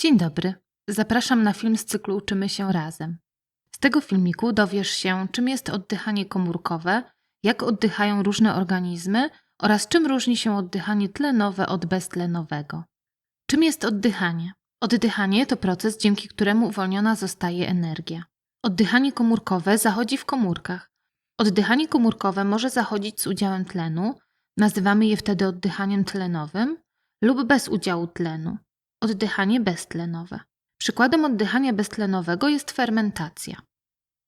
Dzień dobry. Zapraszam na film z cyklu Uczymy się razem. Z tego filmiku dowiesz się, czym jest oddychanie komórkowe, jak oddychają różne organizmy oraz czym różni się oddychanie tlenowe od beztlenowego. Czym jest oddychanie? Oddychanie to proces, dzięki któremu uwolniona zostaje energia. Oddychanie komórkowe zachodzi w komórkach. Oddychanie komórkowe może zachodzić z udziałem tlenu, nazywamy je wtedy oddychaniem tlenowym, lub bez udziału tlenu. Oddychanie beztlenowe. Przykładem oddychania beztlenowego jest fermentacja.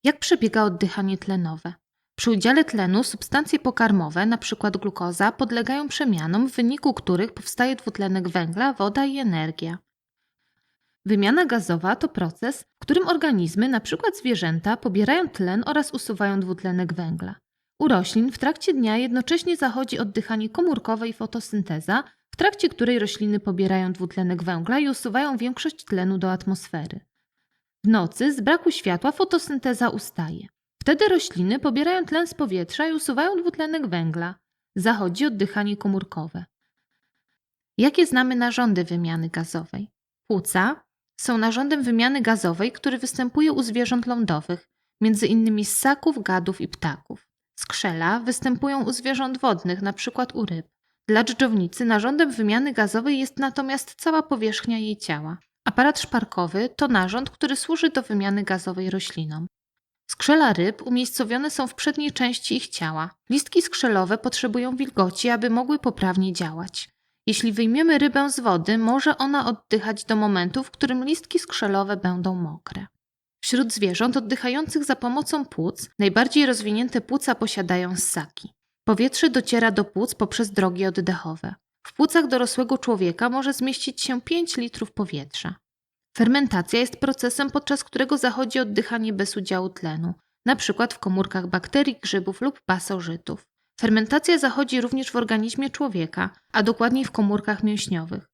Jak przebiega oddychanie tlenowe? Przy udziale tlenu substancje pokarmowe, np. glukoza, podlegają przemianom, w wyniku których powstaje dwutlenek węgla, woda i energia. Wymiana gazowa to proces, w którym organizmy, np. zwierzęta, pobierają tlen oraz usuwają dwutlenek węgla. U roślin w trakcie dnia jednocześnie zachodzi oddychanie komórkowe i fotosynteza, w trakcie której rośliny pobierają dwutlenek węgla i usuwają większość tlenu do atmosfery. W nocy z braku światła fotosynteza ustaje. Wtedy rośliny pobierają tlen z powietrza i usuwają dwutlenek węgla. Zachodzi oddychanie komórkowe. Jakie znamy narządy wymiany gazowej? Płuca są narządem wymiany gazowej, który występuje u zwierząt lądowych, między innymi ssaków, gadów i ptaków. Skrzela występują u zwierząt wodnych, np. u ryb. Dla dżdżownicy narządem wymiany gazowej jest natomiast cała powierzchnia jej ciała. Aparat szparkowy to narząd, który służy do wymiany gazowej roślinom. Skrzela ryb umiejscowione są w przedniej części ich ciała. Listki skrzelowe potrzebują wilgoci, aby mogły poprawnie działać. Jeśli wyjmiemy rybę z wody, może ona oddychać do momentu, w którym listki skrzelowe będą mokre. Wśród zwierząt oddychających za pomocą płuc najbardziej rozwinięte płuca posiadają ssaki. Powietrze dociera do płuc poprzez drogi oddechowe. W płucach dorosłego człowieka może zmieścić się 5 litrów powietrza. Fermentacja jest procesem, podczas którego zachodzi oddychanie bez udziału tlenu, np. w komórkach bakterii, grzybów lub pasożytów. Fermentacja zachodzi również w organizmie człowieka, a dokładniej w komórkach mięśniowych.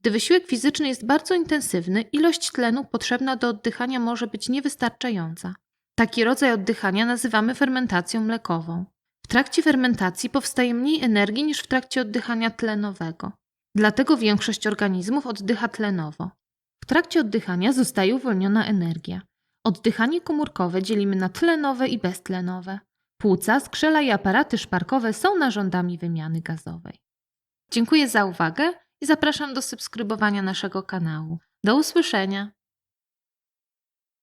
Gdy wysiłek fizyczny jest bardzo intensywny, ilość tlenu potrzebna do oddychania może być niewystarczająca. Taki rodzaj oddychania nazywamy fermentacją mlekową. Trakcie fermentacji powstaje mniej energii niż w trakcie oddychania tlenowego. Dlatego większość organizmów oddycha tlenowo. W trakcie oddychania zostaje uwolniona energia. Oddychanie komórkowe dzielimy na tlenowe i beztlenowe. Płuca, skrzela i aparaty szparkowe są narządami wymiany gazowej. Dziękuję za uwagę i zapraszam do subskrybowania naszego kanału. Do usłyszenia!